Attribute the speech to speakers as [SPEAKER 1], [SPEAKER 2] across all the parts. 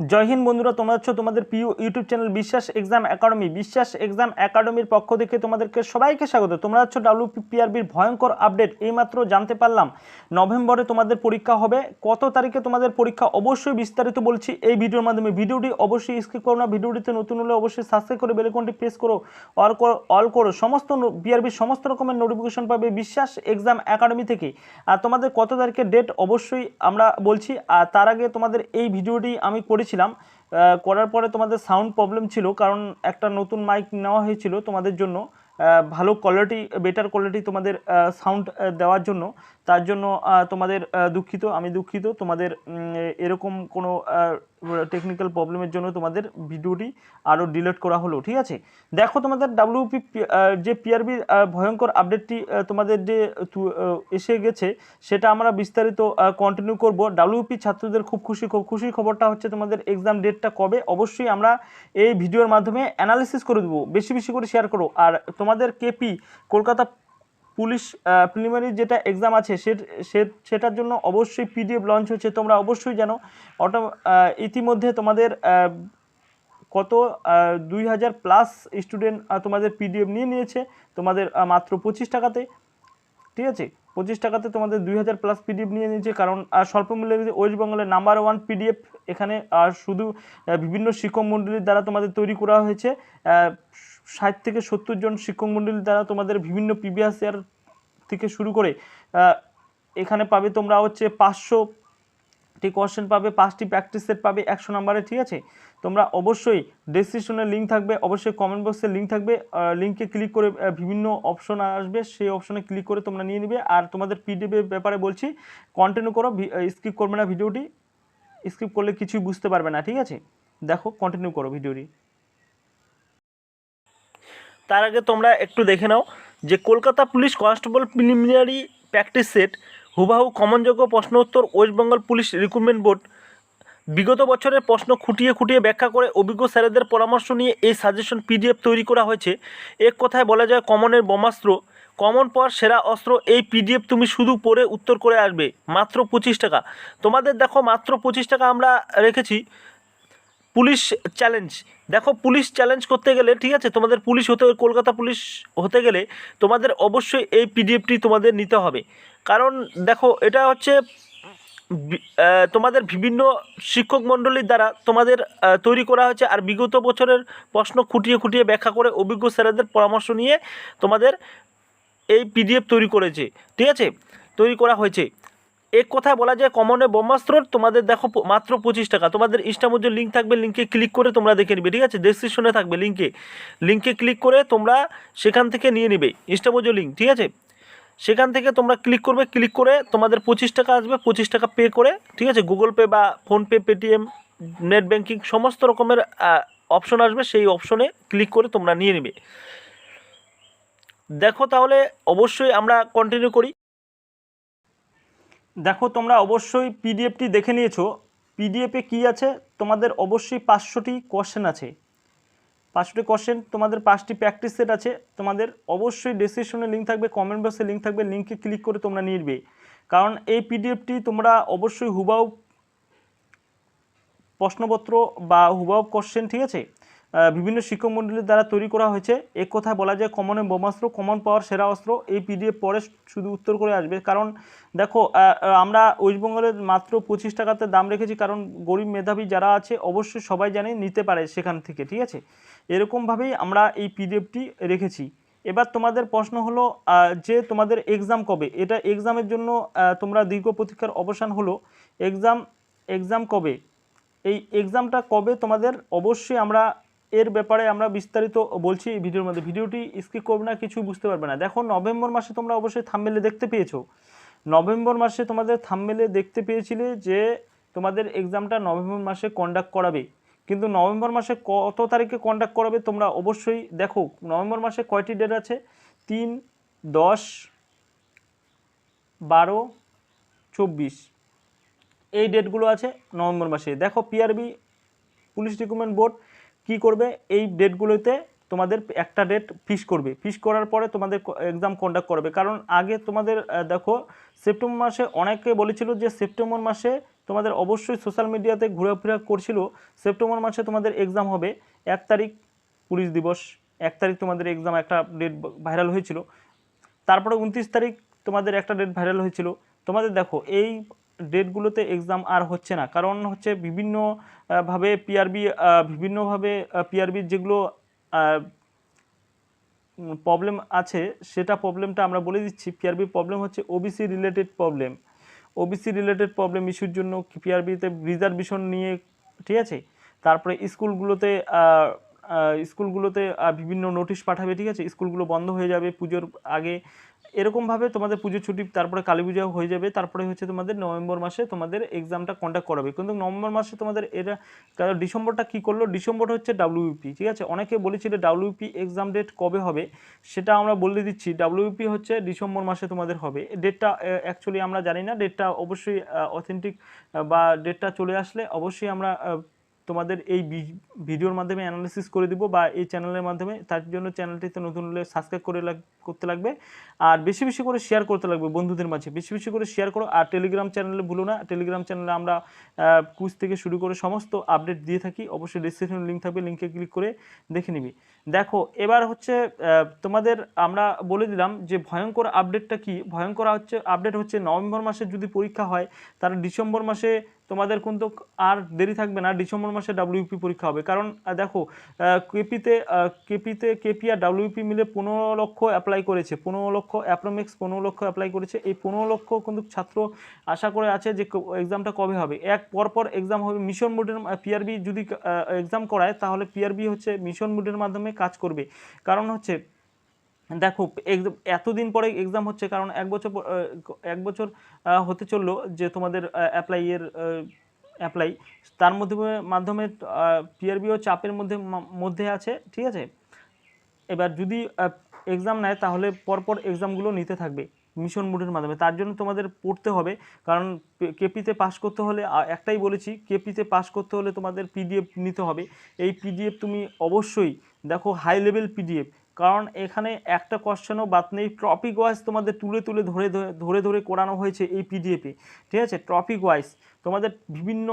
[SPEAKER 1] জয় বন্ধুরা, তোমরা হচ্ছে তোমাদের প্রিয় YouTube channel Biswas exam academy. Biswas exam একাডেমির পক্ষ থেকে তোমাদেরকে সবাইকে স্বাগত। তোমরা হচ্ছে ডাব্লিউ পিআরবির ভয়ঙ্কর আপডেট এইমাত্র জানতে পারলাম। নভেম্বরে তোমাদের পরীক্ষা হবে। কত তারিখে তোমাদের পরীক্ষা? অবশ্যই বিস্তারিত বলছি এই ভিডিওর মাধ্যমে। ভিডিওটি অবশ্যই স্কিপ করো না। ভিডিওটিতে নতুন হলে অবশ্যই সাবস্ক্রাইব করে বেলেকনটি প্রেস করো অল করো অল করো। সমস্ত বিআরবির সমস্ত রকমের নোটিফিকেশন পাবে বিশ্বাস এক্সাম একাডেমি থেকে। আর তোমাদের কত তারিখে ডেট অবশ্যই আমরা বলছি। আর তার আগে তোমাদের এই ভিডিওটি আমি করেছিলাম করার পরে তোমাদের সাউন্ড প্রবলেম ছিল, কারণ একটা নতুন মাইক নেওয়া হয়েছিল তোমাদের জন্য ভালো কোয়ালিটি বেটার কোয়ালিটি তোমাদের সাউন্ড দেওয়ার জন্য। তার জন্য তোমাদের দুঃখিত, আমি দুঃখিত, তোমাদের এরকম কোনো টেকনিক্যাল প্রবলেমের জন্য তোমাদের ভিডিওটি আরও ডিলিট করা হলো, ঠিক আছে? দেখো তোমাদের ডাব্লিউপি যে পিআরবি ভয়ঙ্কর আপডেটটি তোমাদের যে এসে গেছে, সেটা আমরা বিস্তারিত কন্টিনিউ করব। ডাব্লিউপি ছাত্রদের খুব খুশি, খুব খুশির খবরটা হচ্ছে তোমাদের এক্সাম ডেটটা কবে? অবশ্যই আমরা এই ভিডিওর মাধ্যমে অ্যানালিসিস করে দেবো। বেশি বেশি করে শেয়ার করো। আর তোমাদের কেপি কলকাতা পুলিশ প্রিলিমিনারি যেটা এক্সাম আছে সেটার জন্য অবশ্যই পিডিএফ লঞ্চ হচ্ছে, তোমরা অবশ্যই জানো। অটো ইতিমধ্যে তোমাদের কত দুই হাজার প্লাস স্টুডেন্ট তোমাদের পিডিএফ নিয়ে নিয়েছে, তোমাদের মাত্র পঁচিশ টাকাতে। ঠিক আছে? পঁচিশ টাকাতে তোমাদের দুই হাজার প্লাস পিডিএফ নিয়ে নিয়েছে, কারণ স্বল্প মূল্যে ওয়েস্ট বেঙ্গলের নাম্বার ওয়ান পিডিএফ এখানে শুধু বিভিন্ন শিক্ষক মণ্ডলীর দ্বারা তোমাদের তৈরি করা হয়েছে। ষাট থেকে সত্তর জন শিক্ষক মণ্ডলীর দ্বারা তোমাদের বিভিন্ন প্রিভিয়াস ইয়ার থেকে শুরু করে এখানে পাবে তোমরা হচ্ছে পাঁচশো টি কোশ্চেন পাবে, পাঁচটি প্র্যাকটিস সেট পাবে, একশো নাম্বারে ঠিক আছে? তোমরা অবশ্যই ডেসক্রিপশনের লিঙ্ক থাকবে, অবশ্যই কমেন্ট বক্সের লিঙ্ক থাকবে লিঙ্কে ক্লিক করে বিভিন্ন অপশন আসবে, সেই অপশনে ক্লিক করে তোমরা নিয়ে নিবে। আর তোমাদের পিডিএফের ব্যাপারে বলছি কন্টিনিউ করো স্কিপ করবে না ভিডিওটি স্কিপ করলে কিছুই বুঝতে পারবে না, ঠিক আছে? দেখো কন্টিনিউ করো ভিডিওটি। তার আগে তোমরা একটু দেখে নাও যে Kolkata police constable preliminary practice set, হুবাহু কমনযোগ্য প্রশ্ন উত্তর, West Bengal police recruitment board, বিগত বছরের প্রশ্ন খুঁটিয়ে খুঁটিয়ে ব্যাখ্যা করে অভিজ্ঞ স্যারেদের পরামর্শ নিয়ে এই সাজেশন পিডিএফ তৈরি করা হয়েছে। এক কথায় বলা যায়, কমনের বোমাস্ত্র কমন পর সেরা অস্ত্র, এই পিডিএফ তুমি শুধু পড়ে উত্তর করে আসবে, মাত্র পঁচিশ টাকা। তোমাদের দেখো, মাত্র পঁচিশ টাকা আমরা রেখেছি। পুলিশ চ্যালেঞ্জ দেখো, পুলিশ চ্যালেঞ্জ করতে গেলে, ঠিক আছে, তোমাদের পুলিশ হতে, কলকাতা পুলিশ হতে গেলে তোমাদের অবশ্যই এই পিডিএফটি তোমাদের নিতে হবে। কারণ দেখো, এটা হচ্ছে তোমাদের বিভিন্ন শিক্ষক মণ্ডলীর দ্বারা তোমাদের তৈরি করা হয়েছে। আর বিগত বছরের প্রশ্ন খুঁটিয়ে খুঁটিয়ে ব্যাখ্যা করে অভিজ্ঞ স্যারেদের পরামর্শ নিয়ে তোমাদের এই পিডিএফ তৈরি করেছে। ঠিক আছে? তৈরি করা হয়েছে। এক কথায় বলা যায় কমনে ব্রহ্মাস্ত্র তোমাদের দেখো মাত্র পঁচিশ টাকা। তোমাদের ইনস্টামোজের লিঙ্ক থাকবে লিঙ্কে ক্লিক করে তোমরা দেখে নিবে, ঠিক আছে? ডেসক্রিপশনে থাকবে লিঙ্কে লিঙ্কে ক্লিক করে তোমরা সেখান থেকে নিয়ে নিবে ইনস্টামোজো লিঙ্ক ঠিক আছে? সেখান থেকে তোমরা ক্লিক করবে ক্লিক করে তোমাদের পঁচিশ টাকা আসবে, পঁচিশ টাকা পে করে, ঠিক আছে? গুগল পে বা ফোনপে পেটিএম নেট ব্যাঙ্কিং সমস্ত রকমের অপশন আসবে, সেই অপশনে ক্লিক করে তোমরা নিয়ে নেবে। দেখো তাহলে অবশ্যই আমরা কন্টিনিউ করি। দেখো, তোমরা অবশ্যই পিডিএফটি দেখে নিয়েছো। পিডিএফে কি আছে? তোমাদের অবশ্যই পাঁচশোটি কোশ্চেন আছে। পাঁচশোটি কোশ্চেন তোমাদের পাঁচটি প্র্যাকটিস সেট আছে। তোমাদের অবশ্যই ডেসক্রিপশনে লিঙ্ক থাকবে কমেন্ট বক্সে লিঙ্ক থাকবে লিঙ্কে ক্লিক করে তোমরা নিয়ে কারণ এই পিডিএফটি তোমরা অবশ্যই হুবাউ প্রশ্নপত্র বা হুবাউ কোশ্চেন ঠিক আছে? বিভিন্ন শিক্ষক মণ্ডলীর দ্বারা তৈরি করা হয়েছে। এক কথায় বলা যায় কমনে বোমাস্ত্র কমন পাওয়ার সেরা অস্ত্র, এই পিডিএফ পরে শুধু উত্তর করে আসবে। কারণ দেখো আমরা ওয়েস্টবেঙ্গলের মাত্র পঁচিশ টাকাতে দাম রেখেছি, কারণ গরিব মেধাবী যারা আছে, অবশ্যই সবাই জানে, নিতে পারে সেখান থেকে, ঠিক আছে? এরকমভাবেই আমরা এই পিডিএফটি রেখেছি। এবার তোমাদের প্রশ্ন হলো যে তোমাদের এক্সাম কবে? এটা এক্সামের জন্য তোমরা দীর্ঘ প্রতীক্ষার অবসান হলো। এক্সাম এক্সাম কবে? এই এক্সামটা কবে তোমাদের? অবশ্যই আমরা এর ব্যাপারে আমরা বিস্তারিত বলছি এই ভিডিওর মধ্যে। ভিডিওটি স্কিপ করবে না, কিছু বুঝতে পারবে না। দেখো, নভেম্বর মাসে তোমরা অবশ্যই থাম্বেলে দেখতে পেয়েছ। নভেম্বর মাসে তোমাদের থাম্বেলে দেখতে পেয়েছিলে যে তোমাদের এক্সামটা নভেম্বর মাসে কন্ডাক্ট করাবে। কিন্তু নভেম্বর মাসে কত তারিখে কন্ডাক্ট করাবে তোমরা অবশ্যই দেখো। নভেম্বর মাসে কয়টি ডেট আছে? তিন, দশ, বারো, চব্বিশ। এই ডেটগুলো আছে নভেম্বর মাসে। দেখো পিআরবি পুলিশ রিক্রুটমেন্ট বোর্ড কি করবে? এই ডেটগুলোতে তোমাদের একটা ডেট ফিক্স করবে। ফিক্স করার পরে তোমাদের এক্সাম কন্ডাক্ট করবে। কারণ আগে তোমাদের দেখো, সেপ্টেম্বর মাসে অনেকে বলেছিল যে সেপ্টেম্বর মাসে তোমাদের অবশ্যই সোশ্যাল মিডিয়াতে ঘোরাফেরা করছিল। সেপ্টেম্বর মাসে তোমাদের এক্সাম হবে। এক তারিখ পুলিশ দিবস। এক তারিখ তোমাদের এক্সাম একটা ডেট ভাইরাল হয়েছিল। তারপরে উনত্রিশ তারিখ তোমাদের একটা ডেট ভাইরাল হয়েছিল। তোমাদের দেখো, এই ডেটগুলোতে এক্সাম আর হচ্ছে না। কারণ হচ্ছে বিভিন্ন আহ, ভাবে পিআরবি বিভিন্নভাবে পিআরবির যেগুলো প্রবলেম আছে সেটা প্রবলেমটা আমরা বলে দিচ্ছি। পিআরবি প্রবলেম হচ্ছে OBC related problem OBC related problem ইস্যুর জন্য পিআরবিতে রিজার্ভেশন নিয়ে ঠিক আছে? তারপরে স্কুলগুলোতে স্কুলগুলোতে বিভিন্ন নোটিশ পাঠাবে, ঠিক আছে? স্কুলগুলো বন্ধ হয়ে যাবে পুজোর আগে। এরকমভাবে তোমাদের পুজো ছুটি, তারপরে কালী পূজা হয়ে যাবে, তারপরে হচ্ছে তোমাদের নভেম্বর মাসে তোমাদের এক্সামটা কন্ডাক্ট করাবে। কিন্তু নভেম্বর মাসে তোমাদের এটা কারণ ডিসেম্বরটা কী করল? ডিসেম্বর হচ্ছে ডাব্লিউপি ঠিক আছে? অনেকে বলেছিল ডাব্লিউপি এক্সাম ডেট কবে হবে? সেটা আমরা বলে দিচ্ছি। ডাব্লিউপি হচ্ছে ডিসেম্বর মাসে তোমাদের হবে। ডেটটা অ্যাকচুয়ালি আমরা জানি না। ডেটটা অবশ্যই অথেন্টিক বা ডেটটা চলে আসলে অবশ্যই আমরা তোমাদের এই ভিডিওর মাধ্যমে অ্যানালিসিস করে দিব বা এই চ্যানেলের মাধ্যমে, তার জন্য চ্যানেলটিতে নতুন হলে সাবস্ক্রাইব করে করতে লাগবে। আর বেশি বেশি করে শেয়ার করতে লাগবে বন্ধুদের মাঝে। বেশি বেশি করে শেয়ার করো আর টেলিগ্রাম চ্যানেলে ভুলো না। টেলিগ্রাম চ্যানেলে আমরা কুইজ থেকে শুরু করে সমস্ত আপডেট দিয়ে থাকি। অবশ্যই ডিসক্রিপশন লিঙ্ক থাকবে লিঙ্কে ক্লিক করে দেখে নিবি। দেখো, এবার হচ্ছে তোমাদের আমরা বলে দিলাম যে ভয়ঙ্কর আপডেটটা কি? ভয়ঙ্কর হচ্ছে আপডেট হচ্ছে নভেম্বর মাসে যদি পরীক্ষা হয়, তাহলে ডিসেম্বর মাসে তোমাদের কিন্তু আর দেরি থাকবে না, ডিসেম্বর মাসে ডাব্লিউপি পরীক্ষা হবে। কারণ দেখো কেপিতে কেপিতে কেপি আর ডাব্লিউপি মিলে পনেরো লক্ষ অ্যাপ্লাই করেছে, পনেরো লক্ষ অ্যাপ্রোমিক্স পনেরো লক্ষ অ্যাপ্লাই করেছে। এই পনেরো লক্ষ কিন্তু ছাত্র আশা করে আছে যে এক্সামটা কবে হবে। এক, পরপর এক্সাম হবে। মিশন মোডের পিআরবি যদি এক্সাম করায়, তাহলে পিআরবি হচ্ছে মিশন মোডের মাধ্যমে কাজ করবে। কারণ হচ্ছে দেখো এতদিন পরে এক্সাম হচ্ছে, কারণ এক বছর এক বছর হতে চলল যে তোমাদের অ্যাপ্লাইয়ের অ্যাপ্লাই তার মধ্যে, মাধ্যমে পিআরবিও চাপের মধ্যে মধ্যে আছে, ঠিক আছে? এবার যদি এক্সাম নেয়, তাহলে পরপর এক্সামগুলো নিতে থাকবে মিশন মুডের মাধ্যমে। তার জন্য তোমাদের পড়তে হবে, কারণ কেপিতে পাস করতে হলে একটাই বলেছি কেপিতে পাস করতে হলে তোমাদের পিডিএফ নিতে হবে। এই পিডিএফ তুমি অবশ্যই, দেখো হাই লেভেল পিডিএফ কারণ এখানে একটা কোশ্চেনও বাদ নেই। টপিক ওয়াইজ তোমাদের তুলে তুলে ধরে ধরে- ধরে করানো হয়েছে এই পিডিএফে ঠিক আছে? টপিক ওয়াইজ তোমাদের বিভিন্ন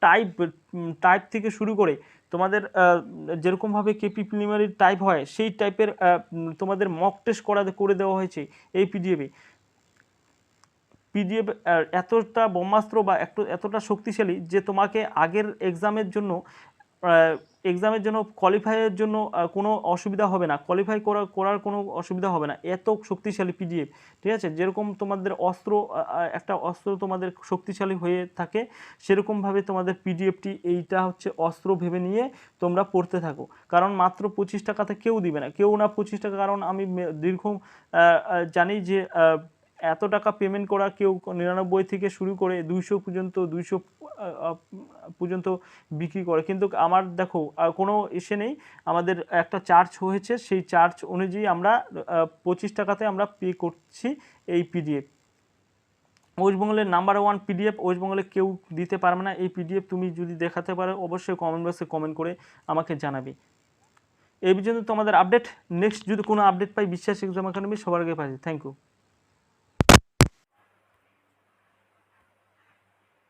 [SPEAKER 1] টাইপ টাইপ থেকে শুরু করে তোমাদের যেরকমভাবে কেপি প্রিলিমিনারি টাইপ হয়, সেই টাইপের তোমাদের মক টেস্ট করা, করে দেওয়া হয়েছে এই পিডিএফে পিডিএফ এতটা ব্রহ্মাস্ত্র বা একটু, এতটা শক্তিশালী যে তোমাকে আগের এক্সামের জন্য এক্সামের জন্য কোয়ালিফাইয়ের জন্য কোনো অসুবিধা হবে না। কোয়ালিফাই করা, করার কোনো অসুবিধা হবে না। এত শক্তিশালী পিডিএফ ঠিক আছে? যেরকম তোমাদের অস্ত্র একটা অস্ত্র তোমাদের শক্তিশালী হয়ে থাকে, সেরকমভাবে তোমাদের পিডিএফটি এইটা হচ্ছে অস্ত্র ভেবে নিয়ে তোমরা পড়তে থাকো। কারণ মাত্র পঁচিশ টাকাতে কেউ দিবে না। কেউ না পঁচিশ টাকা, কারণ আমি দীর্ঘ জানি যে এত টাকা পেমেন্ট করা কেউ নিরানব্বই থেকে শুরু করে দুইশো পর্যন্ত দুইশো পর্যন্ত বিক্রি করে। কিন্তু আমার দেখো কোনো এসে নেই, আমাদের একটা চার্জ হয়েছে, সেই চার্জ অনুযায়ী আমরা পঁচিশ টাকাতে আমরা পে করছি এই পিডিএফ ওয়েস্টবেঙ্গলের নাম্বার ওয়ান পিডিএফ ওয়েস্টবেঙ্গলে কেউ দিতে পারবে না, এই পিডিএফ তুমি যদি দেখাতে পারো, অবশ্যই কমেন্ট বক্সে কমেন্ট করে আমাকে জানাবে। এই পর্যন্ত তোমাদের আপডেট নেক্সট যদি কোনো আপডেট পাই, বিশ্বাস এক্সাম একাডেমি সবার আগে পাই থ্যাংক ইউ